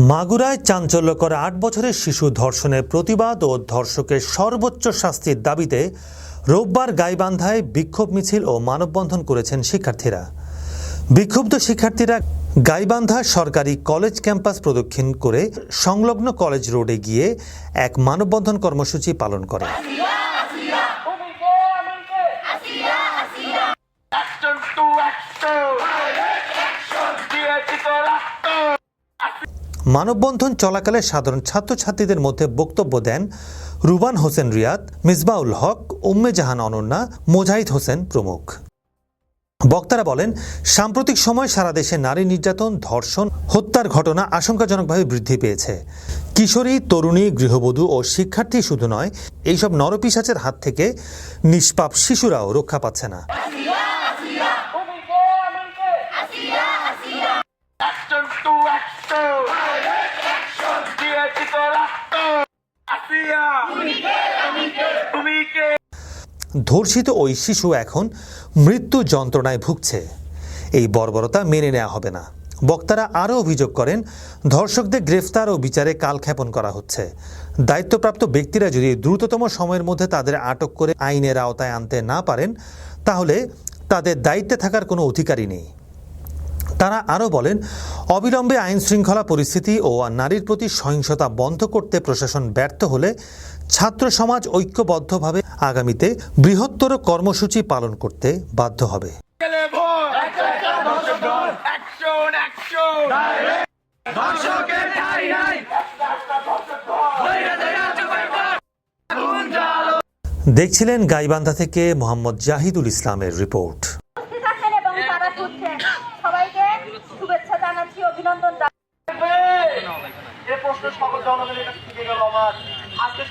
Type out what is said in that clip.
মাগুরায় চাঞ্চল্যকর আট বছরের শিশু ধর্ষণের প্রতিবাদ ও ধর্ষকের সর্বোচ্চ শাস্তির দাবিতে রোববার গাইবান্ধায় বিক্ষোভ মিছিল ও মানববন্ধন করেছেন শিক্ষার্থীরা বিক্ষুব্ধ শিক্ষার্থীরা গাইবান্ধা সরকারি কলেজ ক্যাম্পাস প্রদক্ষিণ করে সংলগ্ন কলেজ রোডে গিয়ে এক মানববন্ধন কর্মসূচি পালন করে মানববন্ধন চলাকালে সাধারণ ছাত্রছাত্রীদের মধ্যে বক্তব্য দেন রুবান হোসেন রিয়াদ, মিসবাউল হক, উম্মে জাহান অনন্যা, মোজাহিদ হোসেন প্রমুখ। বক্তারা বলেন, সাম্প্রতিক সময় সারা দেশে নারী নির্যাতন, ধর্ষণ, হত্যার ঘটনা আশঙ্কাজনকভাবে বৃদ্ধি পেয়েছে। কিশোরী, তরুণী, গৃহবধূ ও শিক্ষার্থী শুধু নয়, এইসব নরপিসাচের হাত থেকে নিষ্পাপ শিশুরাও রক্ষা পাচ্ছে না। ধর্ষিত ওই শিশু এখন মৃত্যু যন্ত্রণায় ভুগছে। এই বর্বরতা মেনে নেওয়া হবে না। বক্তারা আরও অভিযোগ করেন, ধর্ষকদের গ্রেফতার ও বিচারে কালক্ষেপণ করা হচ্ছে। দায়িত্বপ্রাপ্ত ব্যক্তিরা যদি দ্রুততম সময়ের মধ্যে তাদের আটক করে আইনের আওতায় আনতে না পারেন, তাহলে তাদের দায়িত্বে থাকার কোনো অধিকারই নেই। তারা আরও বলেন, অবিলম্বে আইন শৃঙ্খলা পরিস্থিতি ও নারীর প্রতি সহিংসতা বন্ধ করতে প্রশাসন ব্যর্থ হলে ছাত্র সমাজ ঐক্যবদ্ধভাবে আগামীতে বৃহত্তর কর্মসূচি পালন করতে বাধ্য হবে! দেখছিলেন গাইবান্ধা থেকে মোহাম্মদ জাহিদুল ইসলামের রিপোর্ট শুভেচ্ছা জানাচ্ছি অভিনন্দন এ প্রশ্ন সকল জনগণের কাছে থেকে গেল আমার। আজকে